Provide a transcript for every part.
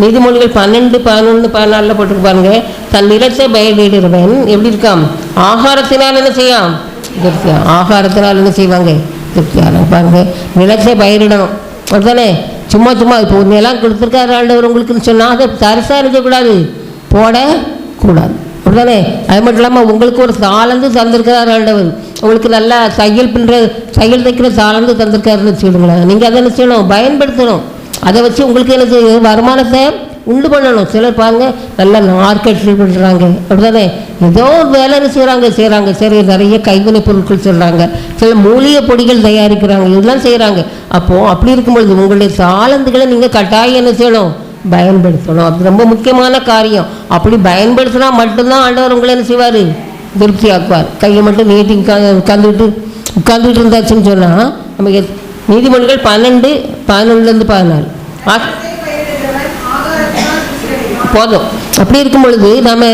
நீதிமொழிகள் பன்னெண்டு பதினொன்று பதினாலில் போட்டிருப்பாருங்க தன் நிலத்தை பயிரிடுறவன் எப்படி இருக்கான்? ஆகாரத்தினால் என்ன செய்யாம் திருப்தியா? ஆகாரத்தினால் என்ன செய்வாங்க? திருப்தியாக பாருங்க. நிலத்தை பயிரிடணும். அப்படித்தானே? சும்மா சும்மா. இப்போ ஒரு கொடுத்துருக்காரு ஆண்டவர் உங்களுக்குன்னு சொன்னால் அதை தரிசாக இருக்கக்கூடாது. போடக்கூடாது அப்படிதானே அது மட்டும் இல்லாமல் உங்களுக்கு ஒரு தாளந்து தந்திருக்கிறார் ஆண்டவர். உங்களுக்கு நல்லா தையல் பின்ற தையல் தைக்கிற தாளந்து தந்திருக்காருன்னு வச்சுக்கிடுங்களேன். நீங்கள் அதை என்ன செய்யணும்? பயன்படுத்தணும். அதை வச்சு உங்களுக்கு என்ன செய்யும் வருமானத்தை உண்டு பண்ணணும். சிலர் பாருங்க நல்லா மார்க்கெட்டில் பண்ணுறாங்க அப்படிதானே ஏதோ வேலை செய்கிறாங்க செய்கிறாங்க சரி நிறைய கைவினை பொருட்கள் சொல்கிறாங்க சில மூலிகை பொடிகள் தயாரிக்கிறாங்க. இதெல்லாம் செய்கிறாங்க அப்போது அப்படி இருக்கும்பொழுது உங்களுடைய சாலந்துகளை நீங்கள் கட்டாயம் என்ன செய்யணும்? பயன்படுத்தணும். அது ரொம்ப முக்கியமான காரியம். அப்படி பயன்படுத்தினா மட்டும்தான் ஆண்டவர் உங்களை என்ன செய்வார்? திருப்தி ஆக்குவார் கையை மட்டும் நீட்டி உட்காந்து உட்காந்துட்டு உட்காந்துக்கிட்டு இருந்தாச்சுன்னு சொன்னால் நமக்கு நீதிமன்றங்கள் பன்னெண்டு பதினொன்றுலேருந்து பதினாலு போதும். அப்படி இருக்கும் பொழுது நம்ம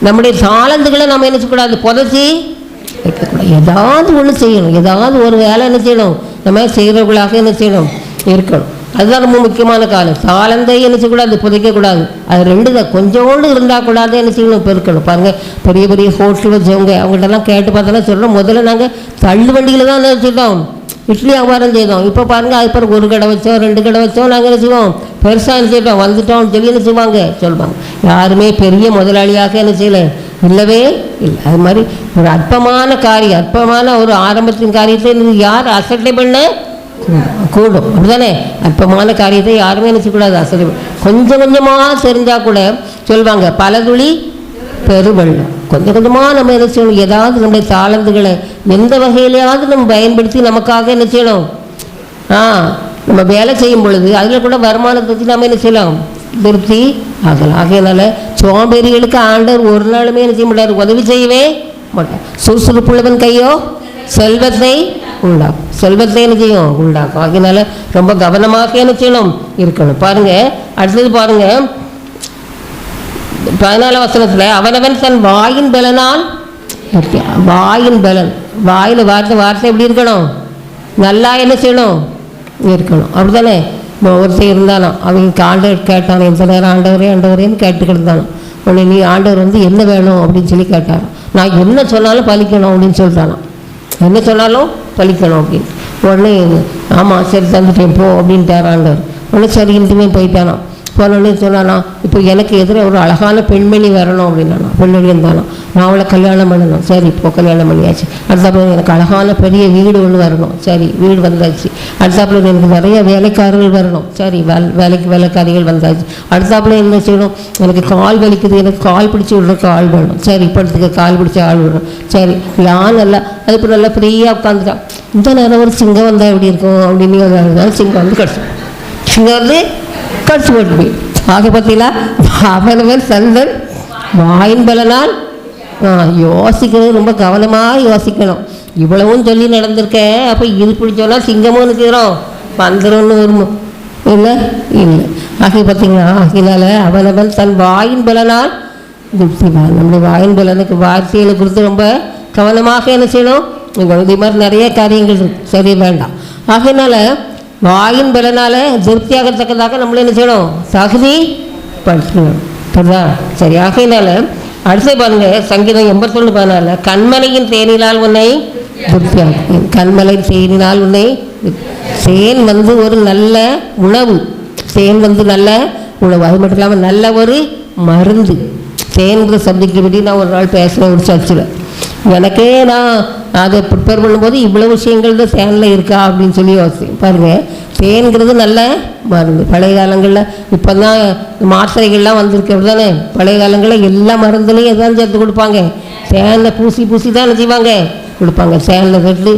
நம்முடைய தாளந்துகளை நம்ம என்ன செய்யக்கூடாது? புதைச்சி வைக்கக்கூடாது. ஏதாவது ஒன்று செய்யணும். ஏதாவது ஒரு வேலை என்ன செய்யணும்? நம்ம செய்கிறவர்களாக என்ன செய்யணும்? இருக்கணும். அதுதான் ரொம்ப முக்கியமான காலம். சாலந்தை என்ன செய்யக்கூடாது? புதைக்கக்கூடாது. அது ரெண்டு தான். கொஞ்சோண்டு இருந்தால் கூடாது என்ன செய்யணும்? பெருக்கணும். பாருங்கள் பெரிய பெரிய ஹோட்டல் வச்சவங்க அவங்கள்ட்டலாம் கேட்டு பார்த்தோன்னா சொல்கிறோம் முதல்ல நாங்கள் தள்ளு வண்டியில் தான் என்ன செய்தோம்? இட்லி வியாபாரம் செய்தோம். இப்போ பாருங்கள் அது பிறகு ஒரு கடை வச்சோம் ரெண்டு கடை வச்சோம் நாங்கள் என்ன செய்வோம்? பெருசாக என்ன செய்வோம் வந்துட்டோம் சொல்லி என்ன செய்வாங்க? சொல்லுவாங்க யாருமே பெரிய முதலாளியாக என்ன செய்யலை. இல்லவே இல்லை. அது மாதிரி ஒரு அற்பமான காரியம் அற்பமான ஒரு ஆரம்பத்தின் காரியத்தை யார் அசட்டை பண்ண கூடும். அப்படிதானே அற்பமான காரியத்தை யாருமே என்ன அசட்டை கொஞ்சம் கொஞ்சமாக தெரிஞ்சால் கூட சொல்லுவாங்க பல துளி பெருவெள்ளம் கொஞ்சம் கொஞ்சமாக நம்ம என்ன செய்யணும்? ஏதாவது நம்முடைய தாளந்துகளை எந்த வகையிலையாவது நம்ம பயன்படுத்தி நமக்காக என்ன செய்யணும்? ஆ நம்ம வேலை செய்யும் பொழுது அதில் கூட வருமானத்தை வச்சு நம்ம என்ன செய்யலாம்? திருப்தி ஆகலாம் ஆகையினால சோம்பேறிகளுக்கு ஆண்டவர் ஒரு நாளுமே என்ன செய்ய மாட்டார்? உதவி செய்யவே மாட்டார். சுறுசுறுப்புள்ளவன் கையோ செல்வத்தை உண்டாக்கும். செல்வத்தை என்ன செய்யும்? உண்டாக்கும். ஆகையினால ரொம்ப கவனமாக என்ன செய்யணும்? இருக்கணும். பாருங்க அடுத்தது பாருங்க. பதினாலாம் வசனத்தில் அவனவன் தன் வாயின் பலனால் வாயின் பலன். வாயில் வார்த்தை வார்த்தை எப்படி இருக்கணும்? நல்லா என்ன செய்யணும்? இருக்கணும். அப்படிதானே ஒருத்தர் இருந்தாலும் அவங்க ஆண்டவர் கேட்டானோ எந்த நேரம் ஆண்டவரே ஆண்டவரேன்னு கேட்டுக்கிட்டு இருந்தாலும் உடனே நீ ஆண்டவர் வந்து என்ன வேணும்? அப்படின்னு சொல்லி கேட்டாரோ நான் என்ன சொன்னாலும் பலிக்கணும் அப்படின்னு சொல்லிட்டானா என்ன சொன்னாலும் பழிக்கணும் அப்படின்னு. உடனே ஆமாம் சரி தந்துட்டேன் போ அப்படின்ட்டார் ஆண்டவர். உடனே சரி இன்ட்டுமே போயிட்டானா போனோடனே சொன்னானா இப்போ எனக்கு எதிராக ஒரு அழகான பெண்மணி வரணும் அப்படின்னா பெண்மணி இருந்தாலும் நான் அவளை கல்யாணம் பண்ணணும். சரி இப்போ கல்யாணம் பண்ணியாச்சு. அடுத்தாப்புல எனக்கு அழகான பெரிய வீடு ஒன்று வரணும். சரி வீடு வந்தாச்சு. அடுத்தாப்புல எனக்கு நிறைய வேலைக்காரர்கள் வரணும். சரி வேல் வேலைக்கு வேலைக்காரிகள் வந்தாச்சு. அடுத்தாப்புல என்ன செய்யணும்? எனக்கு கால் வலிக்குது. எனக்கு கால் பிடிச்சி விடுறதுக்கு ஆள் வேணும். சரி இப்போதுக்கு கால் பிடிச்ச ஆள் வேணும் சரி யான் நல்லா அது இப்போ நல்லா ஃப்ரீயாக உட்காந்துட்டான் இந்த நேரம் ஒரு சிங்கம் வந்தால் எப்படி இருக்கும்? அப்படின்னு சிங்கம் வந்து கிடச்சோம் சிங்கம் வந்து கடிச்சு போட்டு போய் ஆக பார்த்தீங்களா? அவனவன் சந்தன் வாயின் பலனால் ஆ, யோசிக்கிறது ரொம்ப கவனமாக யோசிக்கணும். இவ்வளவும் சொல்லி நடந்திருக்கேன் அப்போ இது பிடிச்சோன்னா சிங்கமும் இருக்கிறோம் வந்துடும்னு வருமோ? இல்லை இல்லை. ஆக பார்த்தீங்களா? ஆகினால அவனவன் தன் வாயின் பலனால் திருப்திவான் நம்முடைய வாயின் பலனுக்கு வார்த்தைகளை கொடுத்து ரொம்ப கவனமாக என்ன செய்யணும்? இந்த மாதிரி நிறைய காரியங்கள் இருக்கு. சரி வேண்டாம். ஆகையினால வாயின் பலனால திருப்தியாகத்தக்கதாக நம்மள என்ன செய்யணும்? தகுதி படுத்தணும் புரியுதா சரி ஆகையினால அடுத்து பாருங்க சங்கீதம் எண்பத்தொன்று பதினால. கண்மலையின் தேனினால் உன்னை திருப்தியாக்கும் கண்மலை தேனினால் உன்னை தேன் வந்து ஒரு நல்ல உணவு. தேன் வந்து நல்ல உணவு. அது மட்டும் இல்லாமல் நல்ல ஒரு மருந்து. தேன்கிற சப்ஜெக்ட் பற்றி நான் ஒரு நாள் பேசுகிறேன் ஒரு சர்ச்சில். எனக்கே நான் அதை ப்ரிப்பேர் பண்ணும்போது இவ்வளோ விஷயங்கள் தான் தேனில் இருக்கா அப்படின்னு சொல்லி பாருங்கள் தேன்கிறது நல்ல மருந்து பழைய காலங்களில் இப்போ தான் மாத்திரைகள்லாம் வந்திருக்கு அப்படி தானே பழைய காலங்களில் எல்லா மருந்துலையும் எதாவது சேர்த்து கொடுப்பாங்க. தேனில் பூசி பூசி தான் செய்வாங்க. கொடுப்பாங்க. சேனில் கட்டு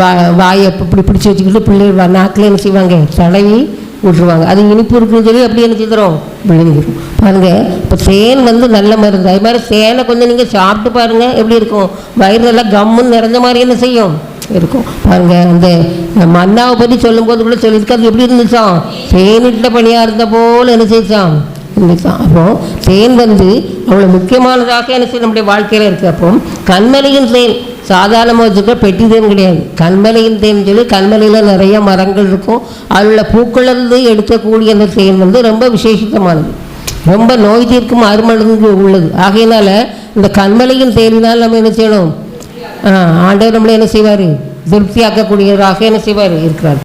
வா வாயை இப்படி பிடிச்சி வச்சுக்கிட்டு பிள்ளைகள் நாக்கில் என்ன செய்வாங்க? தடவி விட்டுருவாங்க. அது இனிப்பு இருக்குன்னு சொல்லி அப்படி என்ன செய்கிறோம் விழுங்கிடும் பாருங்க. இப்போ தேன் வந்து நல்ல மருந்து. அது மாதிரி தேனை கொஞ்சம் நீங்கள் சாப்பிட்டு பாருங்க. எப்படி இருக்கும்? வயிறு நல்லா கம்முன்னு நிறைஞ்ச மாதிரி என்ன செய்யும்? இருக்கும். பாருங்க அந்த மன்னாவை பற்றி சொல்லும்போது கூட சொல்லியிருக்கு அது எப்படி இருந்துச்சாம் தேனிட்ட பணியாக இருந்த போல் என்ன செய்ச்சாம் இருந்துச்சாம் அப்போ தேன் வந்து அவ்வளோ முக்கியமானதாக என்ன செய்யும்? நம்முடைய வாழ்க்கையில் இருக்கு. அப்போ கண்மலையின் தேன். சாதாரணமாக வச்சுக்க பெட்டி தேன் கிடையாது. கண்மலையின் தேன் சொல்லி கண்மலையில் நிறைய மரங்கள் இருக்கும். அதில் உள்ள பூக்களிலிருந்து எடுக்கக்கூடிய அந்த தேன் வந்து ரொம்ப விசேஷித்தமானது. ரொம்ப நோய் தீர்க்கும் அருமருந்து உள்ளது. ஆகையினால இந்த கண்மலையின் தேறினால் நம்ம என்ன செய்யணும்? ஆண்டவர் நம்மளை என்ன செய்வார்? திருப்தியாக்கக்கூடியவராக என்ன செய்வார்? இருக்கிறார்.